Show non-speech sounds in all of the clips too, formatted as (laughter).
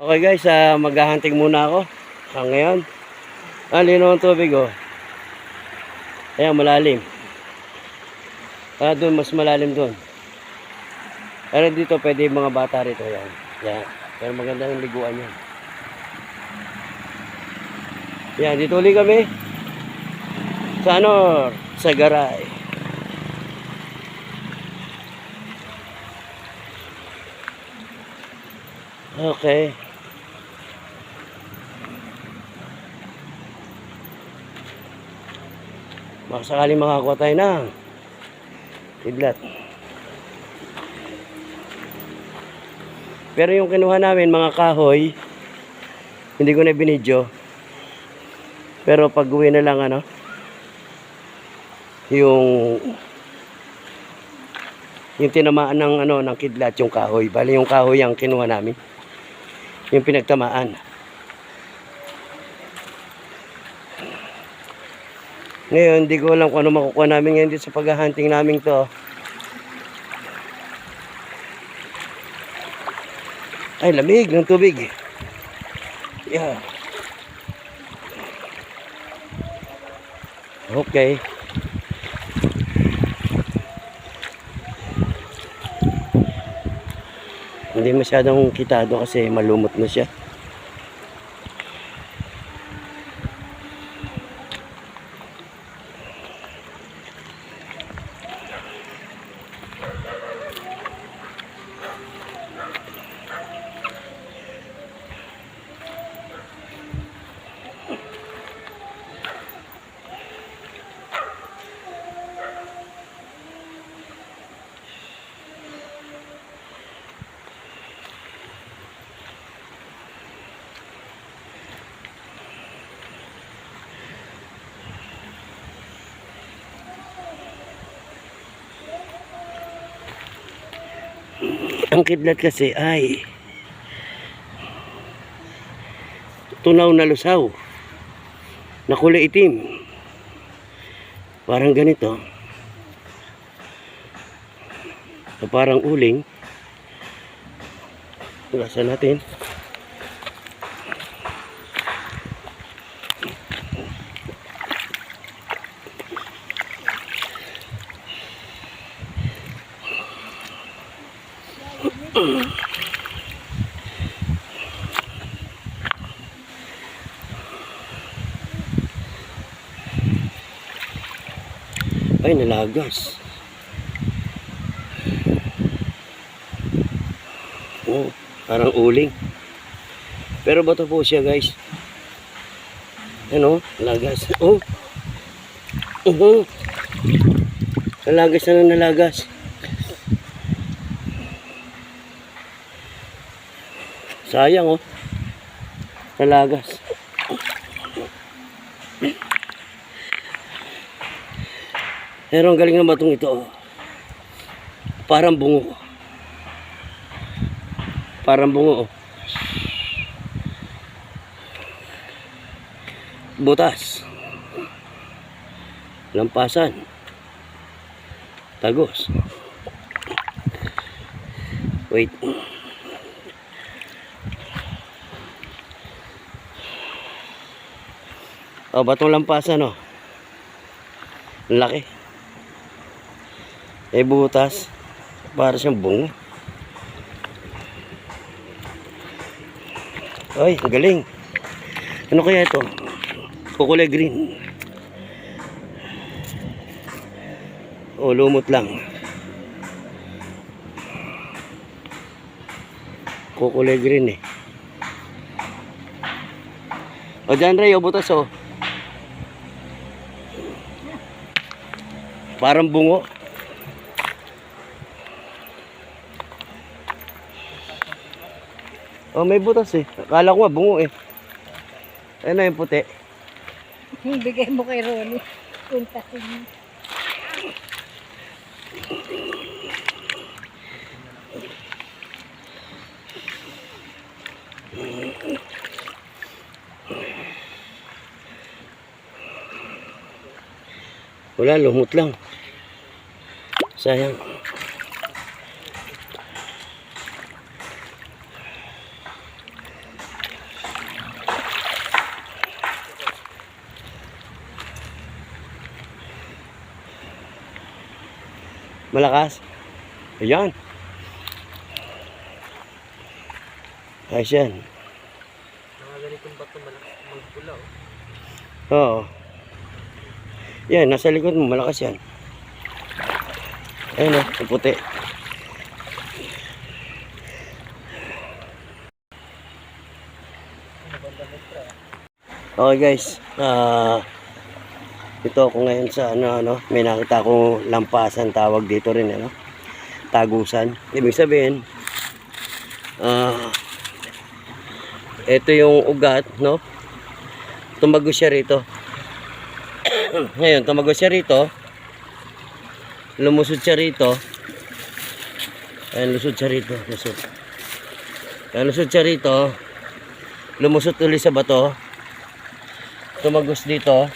Okay guys, ah, maghahunting muna ako. Ah, ngayon. Ah, lino ang tubig oh. Ayan, malalim. Ah, doon, mas malalim doon. Pero dito, pwede mga bata rito. Yan. Yan. Pero maganda yung liguan yan. Yan, dito ulit kami. Sa ano? Sa garay. Okay. Baka sakaling makakuha tayo ng kidlat. Pero yung kinuha namin, mga kahoy, hindi ko na binidyo. Pero pag uwi na lang, ano, yung yung tinamaan ng ano ng kidlat yung kahoy bali yung kahoy ang kinuha namin yung pinagtamaan ngayon hindi ko alam kung ano makukuha namin ngayon dito sa paghahunting namin to. Ay lamig ng tubig. Yeah. Okay. Hindi masyadong kitado kasi malumot na siya. Ang kidlat kasi ay tunaw na lusaw na kulay itim. Parang ganito. Na parang uling. Tulasan natin. (clears throat) Ay, nalagas. Oh, parang uling. Pero bato po siya, guys. Ano? Nalagas. Oh. Uh Nalagas na nalagas. Sayang, oh. Nalagas. Pero ang galing ng batong ito. oh. Parang bungo. Parang bungo. Oh. Butas. Lampasan. Tagos. Wait. Oh, batong lampasan oh. Ang Laki. Eh butas. Para siyang bungo. Ay, galing. Ano kaya ito? Kukulay green. O, lumot lang. Kukulay green eh. O, dyan Ray, o butas o. Parang bungo. Oh, may butas eh. Akala ko nga bungo eh. Ano yung puti? (laughs) Bigay mo kay Ronnie. Punta ko niya. Wala, lumot lang sayang. Malakas. Ayan. Ayos yan. Mga ganitong bato malakas magpula oh oo. Yan nasa likod mo malakas yan. Ayun o, ang puti. Okay guys, ah ito ako ngayon sa ano ano, may nakita akong lampasan tawag dito rin ano. Tagusan. Ibig sabihin, ah ito yung ugat, no? Tumago siya rito. (coughs) Ngayon, tumago siya rito. Lumusod siya rito. Ayan, lusod siya rito. Lusod. Ayan, lusod siya rito. Lumusot ulit sa bato. Tumagos dito.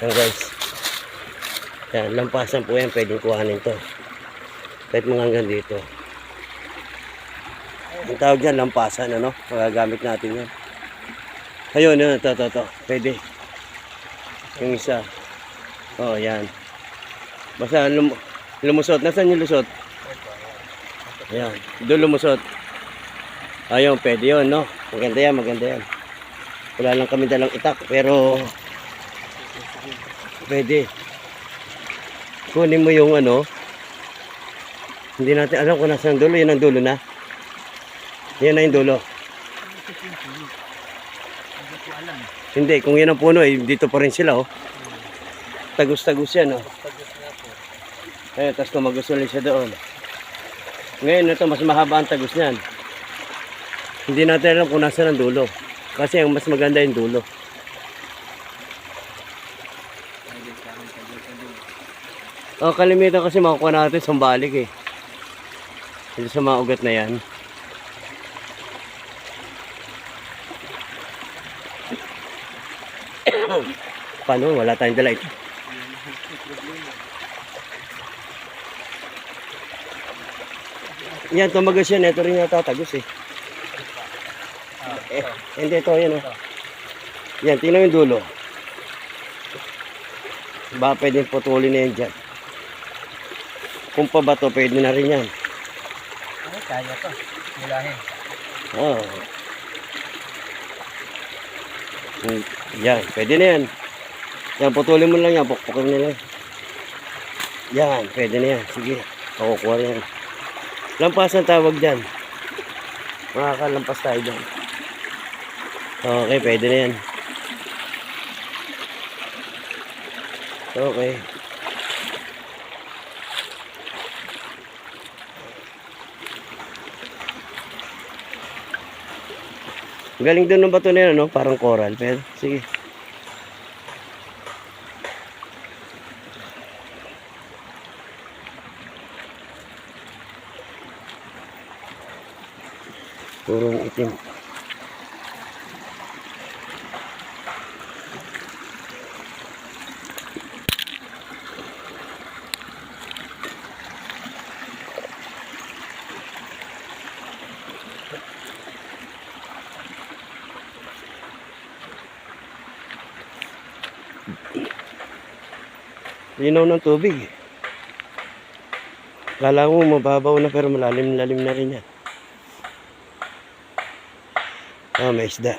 Ayan guys. Ayan, lampasan po yan. Pwedeng kuhanin to. Kahit mga hanggang dito. Ang tawag dyan, lampasan, ano? Magagamit natin yan. Ayun, yun, ito, ito, ito. Pwede. Yung isa. Oh, yan. Basta lum lumusot. Nasaan yung lusot? Ayan. Doon lumusot. Ayun, pwede yun, no? Maganda yan, maganda yan. Wala lang kami dalang itak, pero pwede. Kunin mo yung ano. Hindi natin alam kung nasaan dulo. Yan ang dulo na. Yan na yung dulo. Hindi, kung yan ang puno, eh, dito pa rin sila, oh. Tagus-tagus yan, oh. Eh, tapos tumagos ulit siya doon. Ngayon, ito, mas mahaba ang tagus niyan. Hindi natin alam kung nasa ang dulo. Kasi ang mas maganda yung dulo. Oh, kalimitan kasi makukuha natin sa balik eh. Dito sa mga ugat na yan. (coughs) Paano? Wala tayong dala ito. Yan, tumagos yan. Ito rin yata tagos eh. Ah, Eh, hindi ito, yan oh. Yan, tingnan mo yung dulo. Baka pwedeng putulin na yan dyan. Kung pa ba to, pwede na rin yan. Ay, kaya to. Mulahin. Oo. Mm, Yan, pwede na yan. Yan, putulin mo lang yan, pukpukin nila. Yan, pwede na yan. Sige, makukuha na yan. Lampas ang tawag dyan. Makakalampas tayo dyan. Okay, pwede na yan. Okay. Galing doon ng bato na yan, no? Parang coral. Pero, sige. Purong itim. Linaw ng tubig. Kala ko mababaw na pero malalim-lalim na rin yan. Ah, may isda.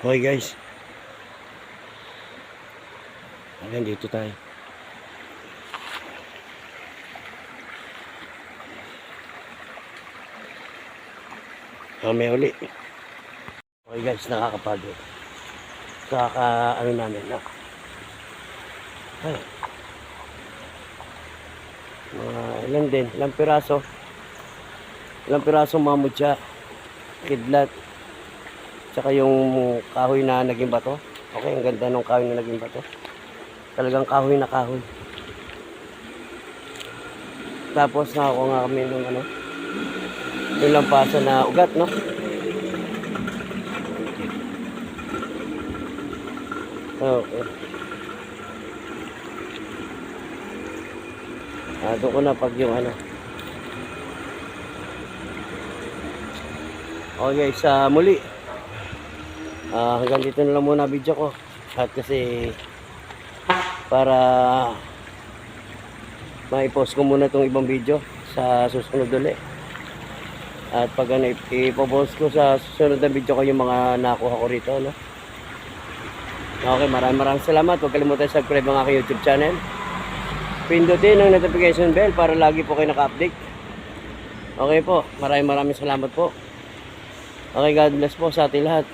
Okay guys. Ayan, dito tayo. Mamaya uli. Okay guys, nakakapagod. Kaka, ano namin, na. Ay. Mga ilan din, ilang piraso. Ilang piraso mamutya. Kidlat. Tsaka yung kahoy na naging bato. Okay, ang ganda ng kahoy na naging bato. Talagang kahoy na kahoy. Tapos nakakuha nga kami ng ano, yung lampasa na ugat, no? Okay. Ah, doon ko na pag yung ano. Okay, sa muli. Ah, hanggang dito na lang muna video ko. At kasi para maipost ko muna itong ibang video sa susunod ulit. At pag ano, ipopost ko sa susunod na video ko yung mga nakuha ko rito, no? Okay, maraming maraming salamat. Huwag kalimutan subscribe ang aking YouTube channel. Pindutin ang notification bell para lagi po kayo naka-update. Okay po, maraming maraming salamat po. Okay, God bless po sa ating lahat.